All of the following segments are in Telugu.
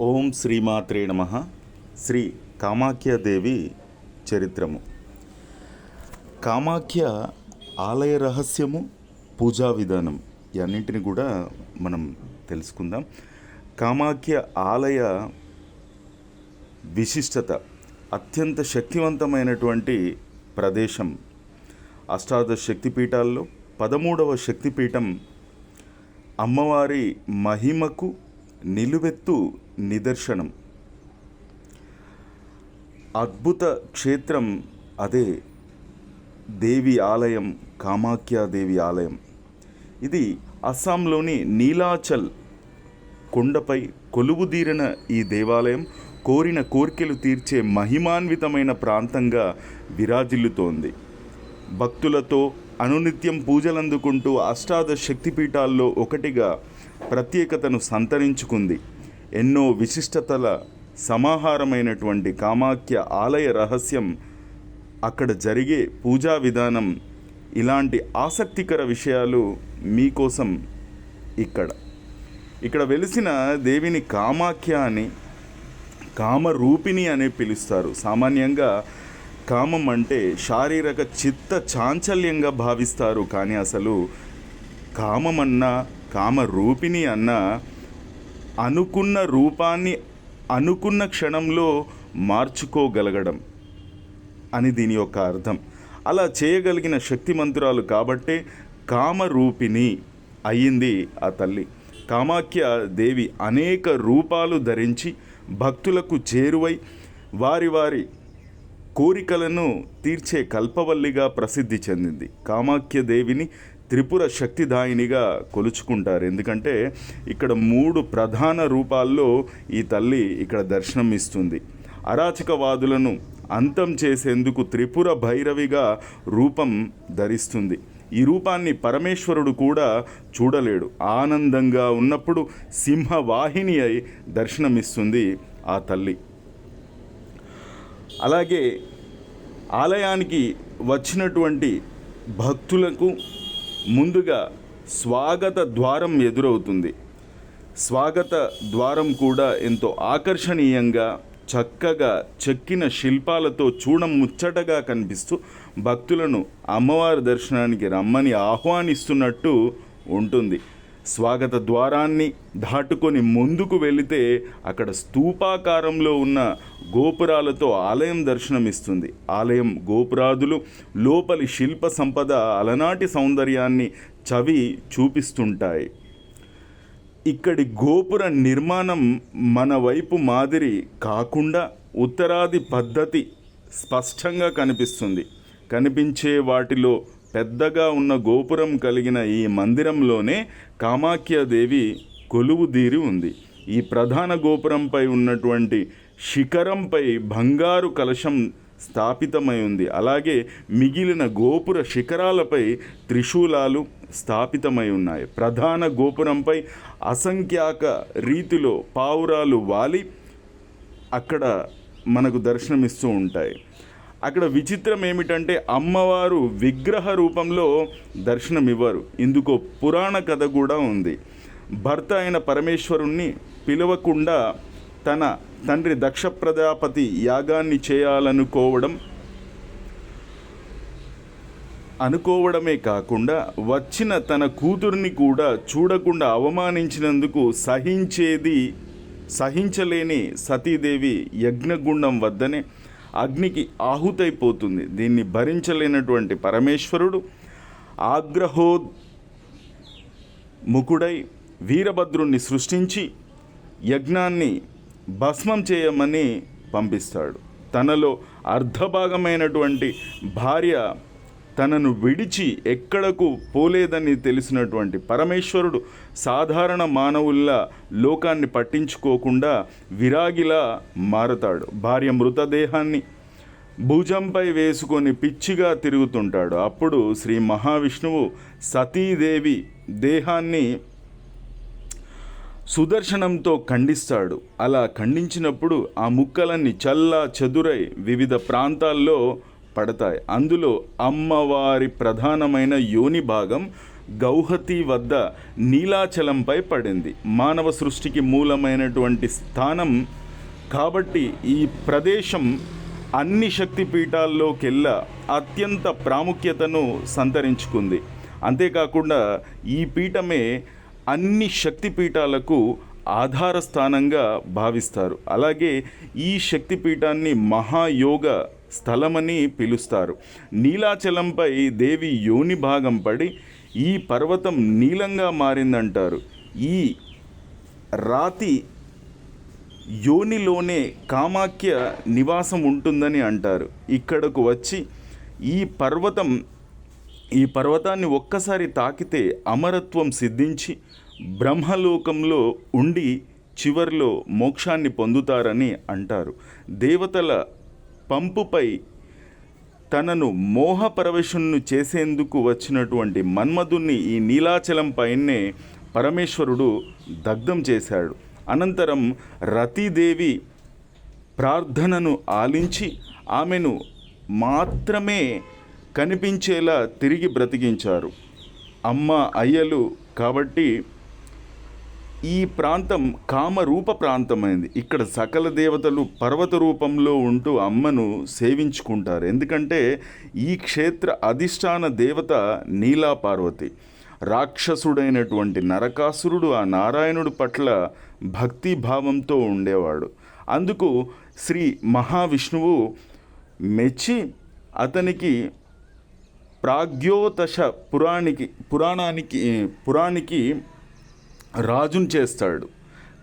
ఓం శ్రీమాత్రే నమ. శ్రీ కామాఖ్యాదేవి చరిత్రము. కామాఖ్య ఆలయ రహస్యము పూజా విధానం ఈ అన్నింటిని కూడా మనం తెలుసుకుందాం. కామాఖ్య ఆలయ విశిష్టత అత్యంత శక్తివంతమైనటువంటి ప్రదేశం అష్టాదశ శక్తిపీఠాల్లో పదమూడవ శక్తిపీఠం అమ్మవారి మహిమకు నిలువెత్తు నిదర్శనం. అద్భుత క్షేత్రం అదే దేవి ఆలయం కామాఖ్యాదేవి ఆలయం. ఇది అస్సాంలోని నీలాచల్ కొండపై కొలువుదీరిన ఈ దేవాలయం కోరిన కోరికలు తీర్చే మహిమాన్వితమైన ప్రాంతంగా విరాజిల్లుతోంది. భక్తులతో అనునిత్యం పూజలందుకుంటూ అష్టాదశ శక్తిపీఠాల్లో ఒకటిగా ప్రత్యేకతను సంతరించుకుంది. ఎన్నో విశిష్టతల సమాహారమైనటువంటి కామాఖ్య ఆలయ రహస్యం అక్కడ జరిగే పూజా విధానం ఇలాంటి ఆసక్తికర విషయాలు మీకోసం ఇక్కడ. ఇక్కడ వెలిసిన దేవిని కామాఖ్య అని కామరూపిణి అని పిలుస్తారు. సామాన్యంగా కామం అంటే శారీరక చిత్త చాంచల్యంగా భావిస్తారు. కానీ అసలు కామమన్నా కామరూపిణి అన్నా అనుకున్న రూపాన్ని అనుకున్న క్షణంలో మార్చుకోగలగడం అని దీని యొక్క అర్థం. అలా చేయగలిగిన శక్తిమంతురాలు కాబట్టే కామరూపిణి అయ్యింది ఆ తల్లి. కామాఖ్య దేవి అనేక రూపాలు ధరించి భక్తులకు చేరువై వారి వారి కోరికలను తీర్చే కల్పవల్లిగా ప్రసిద్ధి చెందింది. కామాఖ్య దేవిని త్రిపుర శక్తిదాయినిగా కొలుచుకుంటారు. ఎందుకంటే ఇక్కడ మూడు ప్రధాన రూపాల్లో ఈ తల్లి ఇక్కడ దర్శనం ఇస్తుంది. అరాచకవాదులను అంతం చేసేందుకు త్రిపుర భైరవిగా రూపం ధరిస్తుంది. ఈ రూపాన్ని పరమేశ్వరుడు కూడా చూడలేడు. ఆనందంగా ఉన్నప్పుడు సింహవాహిని అయి దర్శనమిస్తుంది ఆ తల్లి. అలాగే ఆలయానికి వచ్చినటువంటి భక్తులకు ముందుగా స్వాగత ద్వారం ఎదురవుతుంది. స్వాగత ద్వారం కూడా ఎంతో ఆకర్షణీయంగా చక్కగా చెక్కిన శిల్పాలతో చూడం ముచ్చటగా కనిపిస్తూ భక్తులను అమ్మవారి దర్శనానికి రమ్మని ఆహ్వానిస్తున్నట్టు ఉంటుంది. స్వాగత ద్వారాన్ని దాటుకొని ముందుకు వెళితే అక్కడ స్తూపాకారంలో ఉన్న గోపురాలతో ఆలయం దర్శనమిస్తుంది. ఆలయం గోపురాదులు లోపలి శిల్ప సంపద అలనాటి సౌందర్యాన్ని చవి చూపిస్తుంటాయి. ఇక్కడి గోపుర నిర్మాణం మన వైపు మాదిరి కాకుండా ఉత్తరాది పద్ధతి స్పష్టంగా కనిపిస్తుంది. కనిపించే వాటిలో పెద్దగా ఉన్న గోపురం కలిగిన ఈ మందిరంలోనే కామాఖ్యాదేవి కొలువుదీరి ఉంది. ఈ ప్రధాన గోపురంపై ఉన్నటువంటి శిఖరంపై బంగారు కలశం స్థాపితమై ఉంది. అలాగే మిగిలిన గోపుర శిఖరాలపై త్రిశూలాలు స్థాపితమై ఉన్నాయి. ప్రధాన గోపురంపై అసంఖ్యాక రీతిలో పావురాలు వాలి అక్కడ మనకు దర్శనమిస్తూ ఉంటాయి. అక్కడ విచిత్రం ఏమిటంటే అమ్మవారు విగ్రహ రూపంలో దర్శనమివ్వరు. ఇందుకో పురాణ కథ కూడా ఉంది. భర్త అయిన పరమేశ్వరుణ్ణి పిలవకుండా తన తండ్రి దక్ష ప్రజాపతి యాగాన్ని చేయాలనుకోవడం అనుకోవడమే కాకుండా వచ్చిన తన కూతుర్ని కూడా చూడకుండా అవమానించినందుకు సహించేది సహించలేని సతీదేవి యజ్ఞగుండం వద్దనే అగ్నికి ఆహుతైపోతుంది. దీన్ని భరించలేనటువంటి పరమేశ్వరుడు ఆగ్రహో ముకుడై వీరభద్రుణ్ణి సృష్టించి యజ్ఞాన్ని భస్మం చేయమని పంపిస్తాడు. తనలో అర్ధభాగమైనటువంటి భార్య తనను విడిచి ఎక్కడకు పోలేదని తెలిసినటువంటి పరమేశ్వరుడు సాధారణ మానవుల్లా లోకాన్ని పట్టించుకోకుండా విరాగిలా మారతాడు. భార్య మృతదేహాన్ని భుజంపై వేసుకొని పిచ్చిగా తిరుగుతుంటాడు. అప్పుడు శ్రీ మహావిష్ణువు సతీదేవి దేహాన్ని సుదర్శనంతో ఖండిస్తాడు. అలా ఖండించినప్పుడు ఆ ముక్కలన్నీ చల్లా చెదురై వివిధ ప్రాంతాల్లో పడతాయి. అందులో అమ్మవారి ప్రధానమైన యోని భాగం గౌహతి వద్ద నీలాచలంపై పడింది. మానవ సృష్టికి మూలమైనటువంటి స్థానం కాబట్టి ఈ ప్రదేశం అన్ని శక్తి పీఠాల్లోకెల్లా అత్యంత ప్రాముఖ్యతను సంతరించుకుంది. అంతేకాకుండా ఈ పీఠమే అన్ని శక్తి పీఠాలకు ఆధార స్థానంగా భావిస్తారు. అలాగే ఈ శక్తి పీఠాన్ని మహాయోగ స్థలమని పిలుస్తారు. నీలాచలంపై దేవి యోని భాగం పడి ఈ పర్వతం నీలంగా మారిందంటారు. ఈ రాతి యోనిలోనే కామాఖ్య నివాసం ఉంటుందని అంటారు. ఇక్కడకు వచ్చి ఈ పర్వతం ఈ పర్వతాన్ని ఒక్కసారి తాకితే అమరత్వం సిద్ధించి బ్రహ్మలోకంలో ఉండి చివర్లో మోక్షాన్ని పొందుతారని అంటారు. దేవతల పంపుపై తనను మోహపరవశుణ్ణు చేసేందుకు వచ్చినటువంటి మన్మధుణ్ణి ఈ నీలాచలం పైనే పరమేశ్వరుడు దగ్ధం చేశాడు. అనంతరం రతీదేవి ప్రార్థనను ఆలించి ఆమెను మాత్రమే కనిపించేలా తిరిగి బ్రతికించారు. అమ్మ అయ్యలు కాబట్టి ఈ ప్రాంతం కామరూప ప్రాంతమైంది. ఇక్కడ సకల దేవతలు పర్వత రూపంలో ఉంటూ అమ్మను సేవించుకుంటారు. ఎందుకంటే ఈ క్షేత్ర అధిష్టాన దేవత నీలా పార్వతి రాక్షసుడైనటువంటి నరకాసురుడు ఆ నారాయణుడి పట్ల భక్తి భావంతో ఉండేవాడు. అందుకు శ్రీ మహావిష్ణువు మెచ్చి అతనికి ప్రాగ్యోతశ పురాణికి పురాణానికి పురాణికి రాజును చేస్తాడు.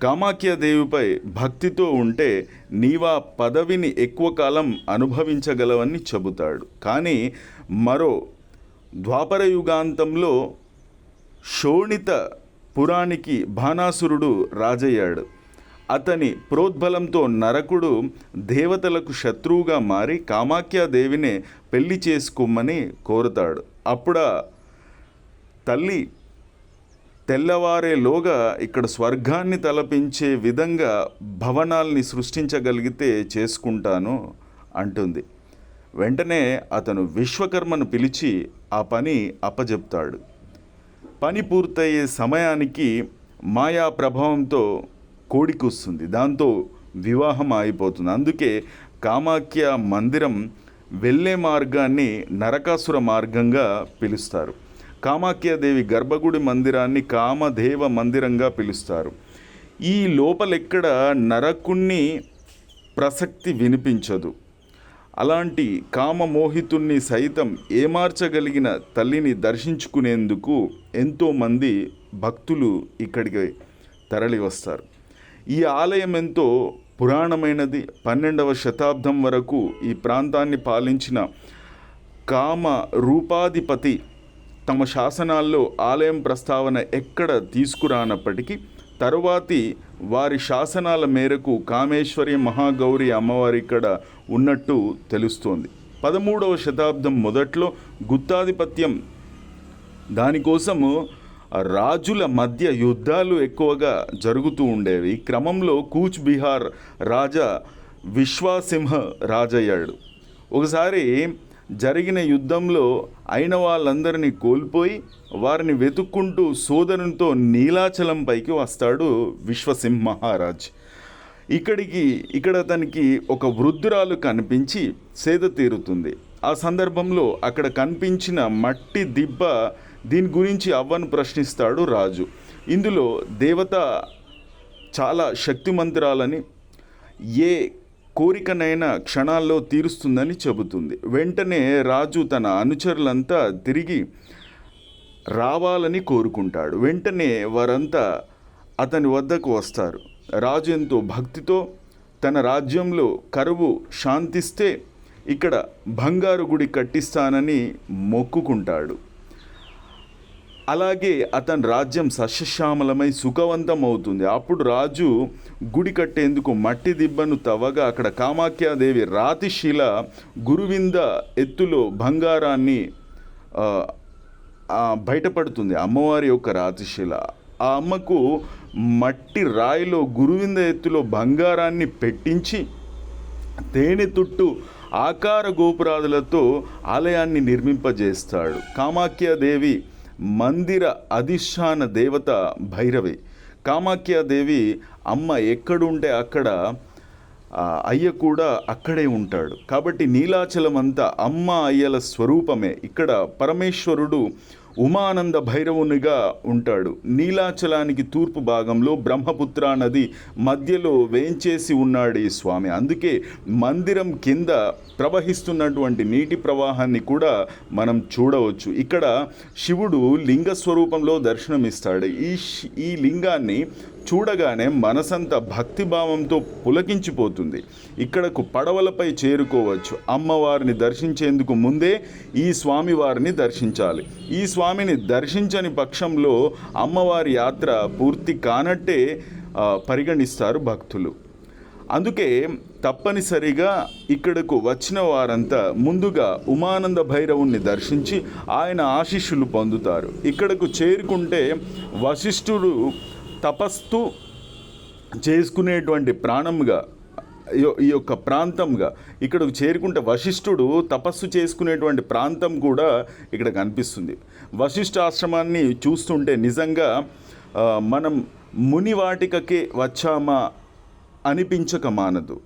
కామాఖ్యాదేవిపై భక్తితో ఉంటే నీవా పదవిని ఎక్కువ కాలం అనుభవించగలవని చెబుతాడు. కానీ మరో ద్వాపర యుగాంతంలో శోణిత పురానికి బాణాసురుడు రాజయ్యాడు. అతని ప్రోద్బలంతో నరకుడు దేవతలకు శత్రువుగా మారి కామాఖ్యాదేవినే పెళ్ళి చేసుకోమని కోరుతాడు. అప్పుడ తల్లి తెల్లవారేలోగా ఇక్కడ స్వర్గాన్ని తలపించే విధంగా భవనాల్ని సృష్టించగలిగితే చేసుకుంటాను అంటుంది. వెంటనే అతను విశ్వకర్మను పిలిచి ఆ పని అప్పజెప్తాడు. పని పూర్తయ్యే సమయానికి మాయా ప్రభావంతో కోడికొస్తుంది. దాంతో వివాహం అయిపోతుంది అందుకే కామాఖ్య మందిరం వెళ్ళే మార్గాన్ని నరకాసుర మార్గంగా పిలుస్తారు. కామాఖ్యాదేవి గర్భగుడి మందిరాన్ని కామదేవ మందిరంగా పిలుస్తారు. ఈ లోపలెక్కడ నరకుణ్ణి ప్రసక్తి వినిపించదు. అలాంటి కామమోహితుణ్ణి సైతం ఏమార్చగలిగిన తల్లిని దర్శించుకునేందుకు ఎంతోమంది భక్తులు ఇక్కడికి తరలి వస్తారు. ఈ ఆలయం ఎంతో పురాణమైనది. పన్నెండవ శతాబ్దం వరకు ఈ ప్రాంతాన్ని పాలించిన కామ రూపాధిపతి తమ శాసనాల్లో ఆలయం ప్రస్తావన ఎక్కడ తీసుకురానప్పటికీ తరువాతి వారి శాసనాల మేరకు కామేశ్వరి మహాగౌరి అమ్మవారి ఇక్కడ ఉన్నట్టు తెలుస్తోంది. పదమూడవ శతాబ్దం మొదట్లో గుత్తాధిపత్యం దానికోసము రాజుల మధ్య యుద్ధాలు ఎక్కువగా జరుగుతూ ఉండేవి. ఈ క్రమంలో కూచ్ బిహార్ రాజా విశ్వాసింహ రాజయ్యాడు. ఒకసారి జరిగిన యుద్ధంలో అయిన వాళ్ళందరినీ కోల్పోయి వారిని వెతుక్కుంటూ సోదరునితో నీలాచలం పైకి వస్తాడు విశ్వసింహ మహారాజ్ ఇక్కడికి ఇక్కడ అతనికి ఒక వృద్ధురాలు కనిపించి సేద తీరుతుంది. ఆ సందర్భంలో అక్కడ కనిపించిన మట్టి దిబ్బ దీని గురించి అవ్వను ప్రశ్నిస్తాడు రాజు. ఇందులో దేవత చాలా శక్తిమంతురాలని ఏ కోరికనైనా క్షణాల్లో తీరుస్తుందని చెబుతుంది. వెంటనే రాజు తన అనుచరులంతా తిరిగి రావాలని కోరుకుంటాడు. వెంటనే వారంతా అతని వద్దకు వస్తారు. రాజు ఎంతో భక్తితో తన రాజ్యంలో కరువు శాంతిస్తే ఇక్కడ బంగారు గుడి కట్టిస్తానని మొక్కుకుంటాడు. అలాగే అతని రాజ్యం సస్యశ్యామలమై సుఖవంతం అవుతుంది అప్పుడు రాజు గుడి కట్టేందుకు మట్టి దిబ్బను తవ్వగా అక్కడ కామాఖ్యాదేవి రాతిశిల గురువింద ఎత్తులో బంగారాన్ని బయటపడుతుంది అమ్మవారి యొక్క రాతిశిల. ఆ అమ్మకు మట్టి రాయిలో గురువింద ఎత్తులో బంగారాన్ని పెట్టించి తేనె తుట్టు ఆకార గోపురాదులతో ఆలయాన్ని నిర్మింపజేస్తాడు. కామాఖ్యాదేవి మందిర అధిష్టాన దేవత భైరవి. కామాఖ్యాదేవి అమ్మ ఎక్కడుంటే అక్కడ అయ్య కూడా అక్కడే ఉంటాడు. కాబట్టి నీలాచలం అంతా అమ్మ అయ్యల స్వరూపమే. ఇక్కడ పరమేశ్వరుడు ఉమానంద భైరవునిగా ఉంటాడు. నీలాచలానికి తూర్పు భాగంలో బ్రహ్మపుత్ర నది మధ్యలో వేంచేసి ఉన్నాడు ఈ స్వామి. అందుకే మందిరం కింద ప్రవహిస్తున్నటువంటి నీటి ప్రవాహాన్ని కూడా మనం చూడవచ్చు. ఇక్కడ శివుడు లింగ స్వరూపంలో దర్శనమిస్తాడు. ఈ ఈ లింగాన్ని చూడగానే మనసంతా భక్తిభావంతో పులకించిపోతుంది. ఇక్కడకు పడవలపై చేరుకోవచ్చు. అమ్మవారిని దర్శించేందుకు ముందే ఈ స్వామివారిని దర్శించాలి. ఈ స్వామిని దర్శించని పక్షంలో అమ్మవారి యాత్ర పూర్తి కానట్టే పరిగణిస్తారు భక్తులు. అందుకే తప్పనిసరిగా ఇక్కడకు వచ్చిన వారంతా ముందుగా ఉమానంద భైరవుణ్ణి దర్శించి ఆయన ఆశీస్సులు పొందుతారు. ఇక్కడకు చేరుకుంటే వశిష్ఠుడు తపస్సు చేసుకునేటువంటి ప్రాణంగా ఈ- ఈ యొక్క ప్రాంతంగా ఇక్కడకు చేరుకుంటే వశిష్ఠుడు తపస్సు చేసుకునేటువంటి ప్రాంతం కూడా ఇక్కడ కనిపిస్తుంది. వశిష్ఠ ఆశ్రమాన్ని చూస్తుంటే నిజంగా మనం మునివాటికకే వచ్చామా అనిపించక మానదు.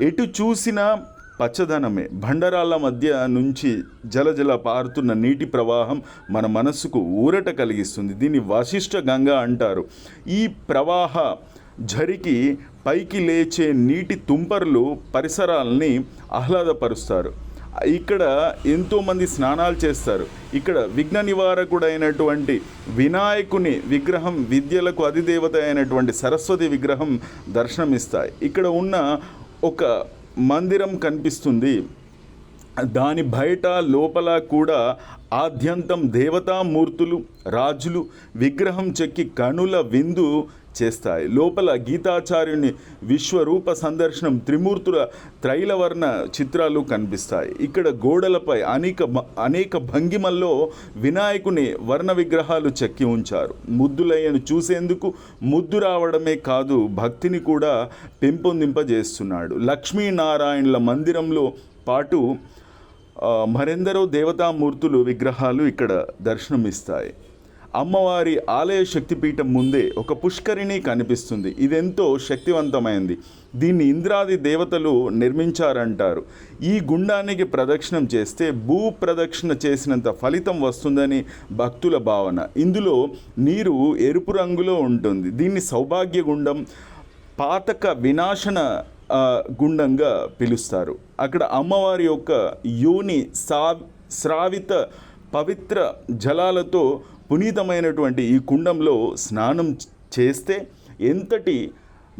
ఎటు చూసినా పచ్చదనమే. బండరాళ్ళ మధ్య నుంచి జలజల పారుతున్న నీటి ప్రవాహం మన మనస్సుకు ఊరట కలిగిస్తుంది. దీన్ని వశిష్ఠ గంగ అంటారు. ఈ ప్రవాహ ఝరికి పైకి లేచే నీటి తుంపర్లు పరిసరాలని ఆహ్లాదపరుస్తారు. ఇక్కడ ఎంతోమంది స్నానాలు చేస్తారు. ఇక్కడ విఘ్న నివారకుడైనటువంటి వినాయకుని విగ్రహం విద్యలకు అధిదేవత అయినటువంటి సరస్వతి విగ్రహం దర్శనమిస్తాయి. ఇక్కడ ఉన్న ఒక మందిరం కనిపిస్తుంది. దాని బయట లోపల కూడా ఆద్యంతం దేవతామూర్తులు రాజులు విగ్రహం చెక్కి కనుల విందు చేస్తాయి. లోపల గీతాచార్యుని విశ్వరూప సందర్శనం త్రిమూర్తుల త్రైలవర్ణ చిత్రాలు కనిపిస్తాయి. ఇక్కడ గోడలపై అనేక అనేక భంగిమల్లో వినాయకుని వర్ణ విగ్రహాలు చెక్కి ఉంచారు. ముద్దులయ్యను చూసేందుకు ముద్దు రావడమే కాదు భక్తిని కూడా పెంపొందింపజేస్తున్నాడు. లక్ష్మీనారాయణుల మందిరంలో పాటు మరెందరో దేవతామూర్తులు విగ్రహాలు ఇక్కడ దర్శనమిస్తాయి. అమ్మవారి ఆలయ శక్తిపీఠం ముందే ఒక పుష్కరిణి కనిపిస్తుంది. ఇదెంతో శక్తివంతమైంది. దీన్ని ఇంద్రాది దేవతలు నిర్మించారంటారు. ఈ గుండానికి ప్రదక్షిణం చేస్తే భూ ప్రదక్షిణ చేసినంత ఫలితం వస్తుందని భక్తుల భావన. ఇందులో నీరు ఎరుపు రంగులో ఉంటుంది. దీన్ని సౌభాగ్య గుండం పాతక వినాశన గుండంగా పిలుస్తారు. అక్కడ అమ్మవారి యొక్క యోని సా శ్రావిత పవిత్ర జలాలతో పునీతమైనటువంటి ఈ కుండంలో స్నానం చేస్తే ఎంతటి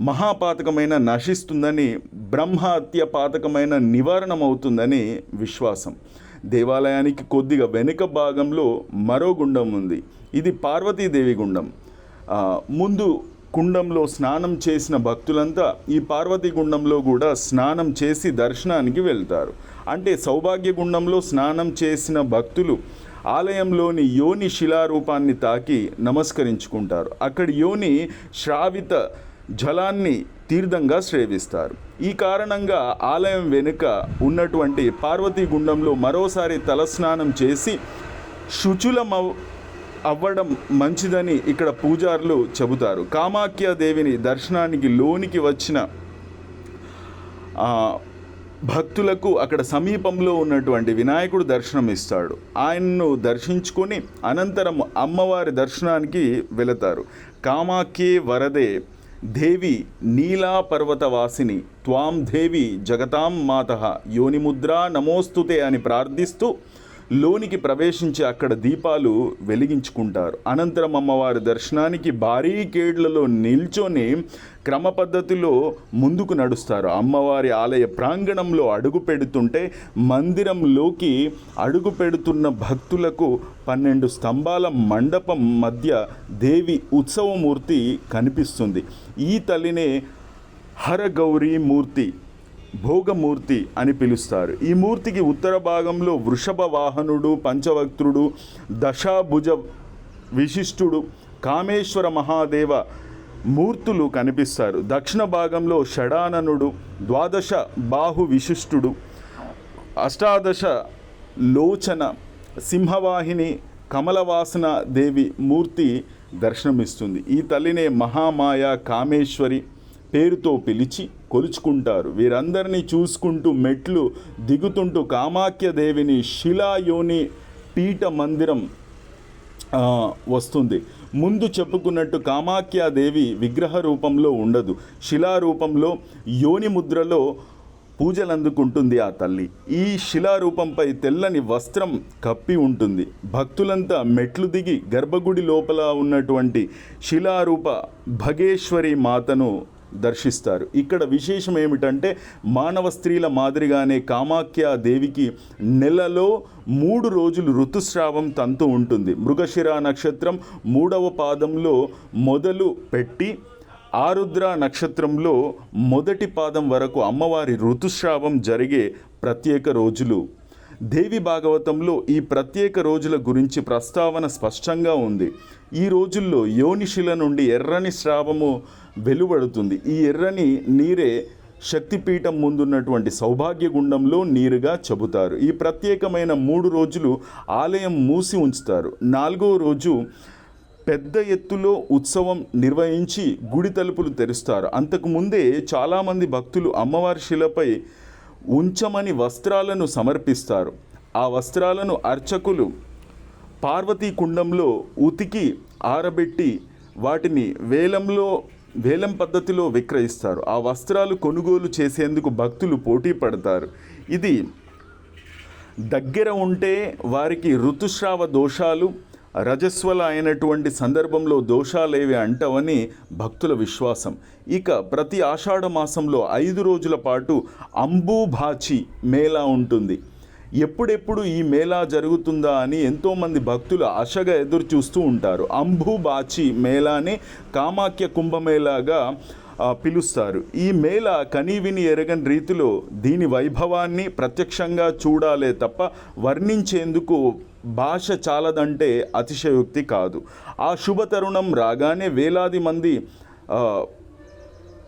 మహాపాతకమైన నశిస్తుందని బ్రహ్మహత్య పాతకమైన నివారణమవుతుందని విశ్వాసం. దేవాలయానికి కొద్దిగా వెనుక భాగంలో మరో గుండం ఉంది. ఇది పార్వతీదేవి గుండం. ముందు కుండంలో స్నానం చేసిన భక్తులంతా ఈ పార్వతీ గుండంలో కూడా స్నానం చేసి దర్శనానికి వెళ్తారు. అంటే సౌభాగ్య గుండంలో స్నానం చేసిన భక్తులు ఆలయంలోని యోని శిలారూపాన్ని తాకి నమస్కరించుకుంటారు. అక్కడి యోని శ్రావిత జలాన్ని తీర్థంగా శ్రేవిస్తారు. ఈ కారణంగా ఆలయం వెనుక ఉన్నటువంటి పార్వతీ గుండంలో మరోసారి తలస్నానం చేసి శుచులమవ్ అవ్వడం మంచిదని ఇక్కడ పూజారులు చెబుతారు. కామాఖ్యాదేవిని దర్శనానికి లోనికి వచ్చిన భక్తులకు అక్కడ సమీపంలో ఉన్నటువంటి వినాయకుడు దర్శనం ఇస్తాడు. ఆయన్ను దర్శించుకొని అనంతరం అమ్మవారి దర్శనానికి వెళతారు. కామాఖ్యే వరదే దేవి నీలా పర్వతవాసిని త్వాం దేవి జగతాం మాత యోనిముద్రా నమోస్తుతే అని ప్రార్థిస్తూ లోనికి ప్రవేశించి అక్కడ దీపాలు వెలిగించుకుంటారు. అనంతరం అమ్మవారి దర్శనానికి భారీ కేడ్లలో నిల్చొని క్రమ పద్ధతిలో ముందుకు నడుస్తారు. అమ్మవారి ఆలయ ప్రాంగణంలో అడుగు పెడుతుంటే మందిరంలోకి అడుగు పెడుతున్న భక్తులకు పన్నెండు స్తంభాల మండపం మధ్య దేవి ఉత్సవమూర్తి కనిపిస్తుంది. ఈ తల్లినే హరగౌరీ మూర్తి భోగమూర్తి అని పిలుస్తారు. ఈ మూర్తికి ఉత్తర భాగంలో వృషభ వాహనుడు పంచవక్త్రుడు దశాభుజ విశిష్టుడు కామేశ్వర మహాదేవ మూర్తులు కనిపిస్తారు. దక్షిణ భాగంలో షడాననుడు ద్వాదశ బాహు విశిష్టుడు అష్టాదశ లోచన సింహవాహిని కమలవాసన దేవి మూర్తి దర్శనమిస్తుంది. ఈ తల్లినే మహామాయ కామేశ్వరి పేరుతో పిలిచి కొలుచుకుంటారు. వీరందరినీ చూసుకుంటూ మెట్లు దిగుతుంటూ కామాఖ్య దేవిని శిలాయోని పీఠ మందిరం వస్తుంది. ముందు చెప్పుకున్నట్టు కామాఖ్యాదేవి విగ్రహ రూపంలో ఉండదు. శిలా రూపంలో యోని ముద్రలో పూజలు అందుకుంటుంది ఆ తల్లి. ఈ శిలారూపంపై తెల్లని వస్త్రం కప్పి ఉంటుంది. భక్తులంతా మెట్లు దిగి గర్భగుడి లోపల ఉన్నటువంటి శిలారూప భగేశ్వరి మాతను దర్శిస్తారు. ఇక్కడ విశేషం ఏమిటంటే మానవ స్త్రీల మాదిరిగానే కామాఖ్య దేవికి నెలలో మూడు రోజులు ఋతుస్రావం తంతు ఉంటుంది. మృగశిర నక్షత్రం మూడవ పాదంలో మొదలు పెట్టి ఆరుద్ర నక్షత్రంలో మొదటి పాదం వరకు అమ్మవారి ఋతుస్రావం జరిగే ప్రత్యేక రోజులు. దేవి భాగవతంలో ఈ ప్రత్యేక రోజుల గురించి ప్రస్తావన స్పష్టంగా ఉంది. ఈ రోజుల్లో యోనిశిల నుండి ఎర్రని స్రావము వెలువడుతుంది. ఈ ఎర్రని నీరే శక్తిపీఠం ముందున్నటువంటి సౌభాగ్య గుండంలో నీరుగా చెబుతారు. ఈ ప్రత్యేకమైన మూడు రోజులు ఆలయం మూసి ఉంచుతారు. నాలుగో రోజు పెద్ద ఎత్తులో ఉత్సవం నిర్వహించి గుడి తలుపులు తెరుస్తారు. అంతకుముందే చాలామంది భక్తులు అమ్మవారి శిలపై ఉంచమని వస్త్రాలను సమర్పిస్తారు. ఆ వస్త్రాలను అర్చకులు పార్వతీ కుండంలో ఉతికి ఆరబెట్టి వాటిని వేలంలో వేలం పద్ధతిలో విక్రయిస్తారు. ఆ వస్త్రాలు కొనుగోలు చేసేందుకు భక్తులు పోటీ పడతారు. ఇది దగ్గర ఉంటే వారికి ఋతుస్రావ దోషాలు రజస్వల అయినటువంటి సందర్భంలో దోషాలేవి అంటవని భక్తుల విశ్వాసం. ఇక ప్రతి ఆషాఢ మాసంలో ఐదు రోజుల పాటు అంబూభాచి మేళా ఉంటుంది. ఎప్పుడెప్పుడు ఈ మేళా జరుగుతుందా అని ఎంతోమంది భక్తులు ఆశగా ఎదురు చూస్తూ ఉంటారు. అంబుబాచి మేళాని కామాఖ్య కుంభమేళాగా పిలుస్తారు. ఈ మేళ కనీవిని ఎరగని రీతిలో దీని వైభవాన్ని ప్రత్యక్షంగా చూడాలే తప్ప వర్ణించేందుకు భాష చాలదంటే అతిశయోక్తి కాదు. ఆ శుభతరుణం రాగానే వేలాది మంది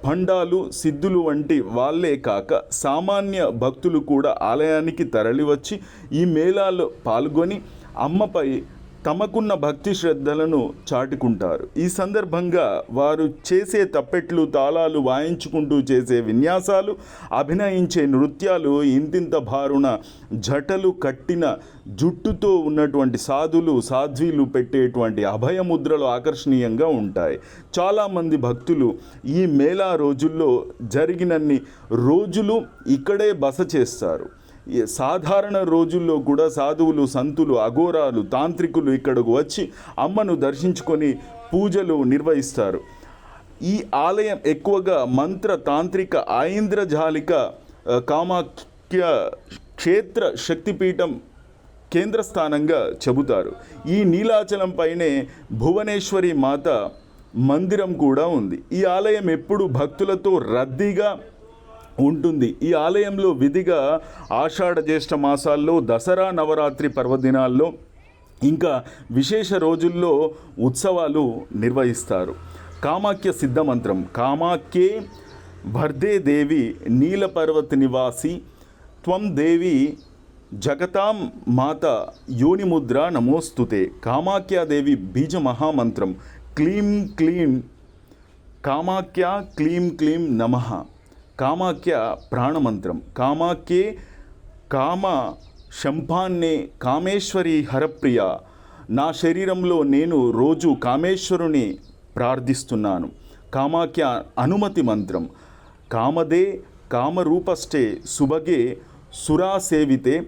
పండాలు సిద్ధులు వంటి వాళ్ళే కాక సామాన్య భక్తులు కూడా ఆలయానికి తరలివచ్చి ఈ మేళాలో పాల్గొని అమ్మపై తమకున్న భక్తి శ్రద్ధలను చాటుకుంటారు. ఈ సందర్భంగా వారు చేసే తప్పెట్లు తాళాలు వాయించుకుంటూ చేసే విన్యాసాలు అభినయించే నృత్యాలు ఇంతింత భారున జటలు కట్టిన జుట్టుతో ఉన్నటువంటి సాధులు సాధ్వీలు పెట్టేటువంటి అభయముద్రలు ఆకర్షణీయంగా ఉంటాయి. చాలామంది భక్తులు ఈ మేళా రోజుల్లో జరిగినన్ని రోజులు ఇక్కడే బస చేస్తారు. సాధారణ రోజుల్లో కూడా సాధువులు సంతులు అఘోరాలు తాంత్రికులు ఇక్కడకు వచ్చి అమ్మను దర్శించుకొని పూజలు నిర్వహిస్తారు. ఈ ఆలయం ఎక్కువగా మంత్ర తాంత్రిక ఆయింద్రజాలిక కామాఖ్య క్షేత్ర శక్తిపీఠం కేంద్ర స్థానంగా చెబుతారు. ఈ నీలాచలం పైనే భువనేశ్వరి మాత మందిరం కూడా ఉంది. ఈ ఆలయం ఎప్పుడు భక్తులతో రద్దీగా ఉంటుంది. ఈ ఆలయంలో విధిగా ఆషాఢ జ్యేష్ఠ మాసాల్లో దసరా నవరాత్రి పర్వదినాల్లో ఇంకా విశేష రోజుల్లో ఉత్సవాలు నిర్వహిస్తారు. కామాఖ్య సిద్ధమంత్రం కామాఖ్యే వర్ధే దేవి నీలపర్వత నివాసి త్వం దేవి జగతాం మాత యోనిముద్ర నమోస్తుతే. కామాఖ్యాదేవి బీజ మహామంత్రం క్లీం క్లీం కామాఖ్య క్లీం క్లీం నమః. కామాఖ్య ప్రాణమంత్రం. కామాఖ్యే కామ శంభాన్నే కామేశ్వరి హరప్రియ. నా శరీరంలో నేను రోజు కామేశ్వరుని ప్రార్థిస్తున్నాను. కామాఖ్య అనుమతి మంత్రం. కామదే కామరూపష్టే సుభగే సురాసేవితే.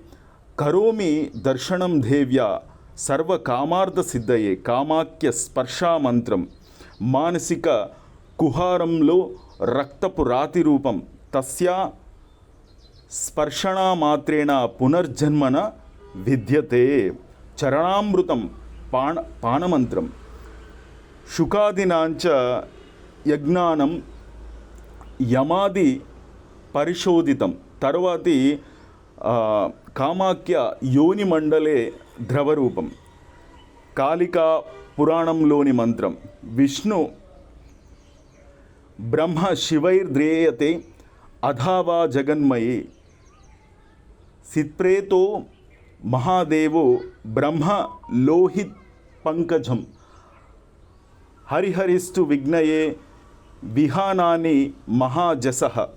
కరోమి దర్శనం దేవ్యా సర్వకామార్థ సిద్ధయే. కామాఖ్య స్పర్శామంత్రం మానసిక కుహారంలో రక్తపు రాతి రూపం తస్యా స్పర్శనామాత్రేణ పునర్జన్మన విద్యతే. చరణామృతం పాణ పానమంత్రం. శుకాదినాంచ యజ్ఞానం యమాది పరిశోధితం. తర్వాతి కామాఖ్య యోనిమండలే ద్రవరూపం. కాళికా పురాణంలోని మంత్రం. విష్ణు ब्रह्म शिवैर्द्रेयते अधावा जगन्मये। सित्प्रेतो महादेवो ब्रह्म लोहित पंकजम। हरिहरिस्तु विघ्नये विहानानि महाजसः।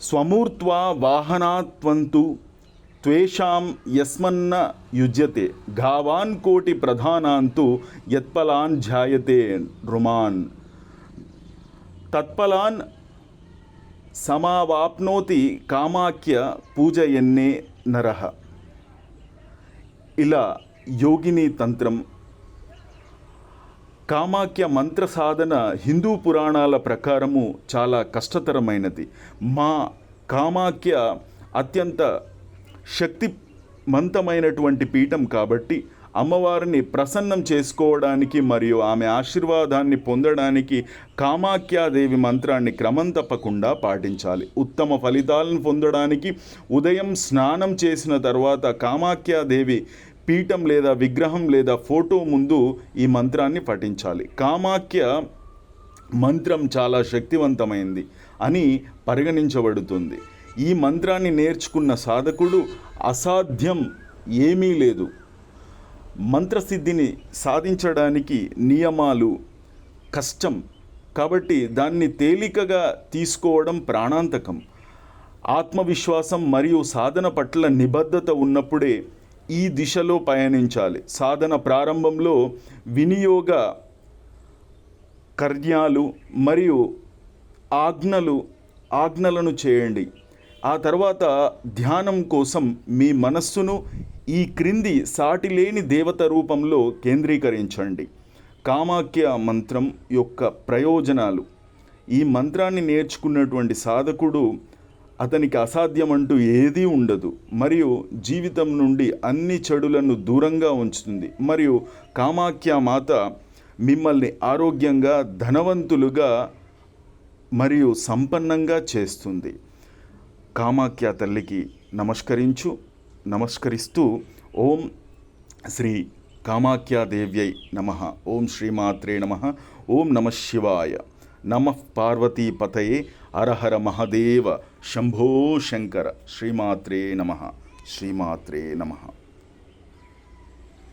स्वमूर्त्वा वाहनात्वन्तु त्वेषां यस्मन्न युज्यते। घावान् कोटिप्रधानान्तु यत्पलान् जायते रुमान् తత్పలాన్ సమావాప్నోతి కామాఖ్య పూజయన్నే నరహ ఇలా యోగిని తంత్రం. కామాఖ్య మంత్ర సాధన హిందూ పురాణాల ప్రకారము చాలా కష్టతరమైనది. మా కామాఖ్య అత్యంత శక్తిమంతమైనటువంటి పీఠం కాబట్టి అమ్మవారిని ప్రసన్నం చేసుకోవడానికి మరియు ఆమె ఆశీర్వాదాన్ని పొందడానికి కామాఖ్యాదేవి మంత్రాన్ని క్రమం తప్పకుండా పాటించాలి. ఉత్తమ ఫలితాలను పొందడానికి ఉదయం స్నానం చేసిన తర్వాత కామాఖ్యాదేవి పీఠం లేదా విగ్రహం లేదా ఫోటో ముందు ఈ మంత్రాన్ని పఠించాలి. కామాఖ్య మంత్రం చాలా శక్తివంతమైంది అని పరిగణించబడుతుంది. ఈ మంత్రాన్ని నేర్చుకున్న సాధకుడు అసాధ్యం ఏమీ లేదు. మంత్రసిద్ధిని సాధించడానికి నియమాలు కష్టం. కాబట్టి దాన్ని తేలికగా తీసుకోవడం ప్రాణాంతకం. ఆత్మవిశ్వాసం మరియు సాధన పట్ల నిబద్ధత ఉన్నప్పుడే ఈ దిశలో పయనించాలి. సాధన ప్రారంభంలో వినియోగ కర్యాలు మరియు ఆజ్ఞలు ఆజ్ఞలను చేయండి. ఆ తర్వాత ధ్యానం కోసం మీ మనస్సును ఈ క్రింది సాటిలేని దేవత రూపంలో కేంద్రీకరించండి. కామాఖ్య మంత్రం యొక్క ప్రయోజనాలు. ఈ మంత్రాన్ని నేర్చుకున్నటువంటి సాధకుడు అతనికి అసాధ్యమంటూ ఏదీ ఉండదు. మరియు జీవితం నుండి అన్ని చెడులను దూరంగా ఉంచుతుంది. మరియు కామాఖ్య మాత మిమ్మల్ని ఆరోగ్యంగా ధనవంతులుగా మరియు సంపన్నంగా చేస్తుంది. కామాఖ్య తల్లికి నమస్కరించు. నమస్కరిస్తూ ఓం శ్రీ కామాఖ్యాదేవ్యై నమ ఓం శ్రీమాత్రే నమ ఓం నమ శివాయ నమ పార్వతీపతయే అరహర మహదేవ శంభో శంకర శ్రీమాత్రే నమ శ్రీమాత్రే నమ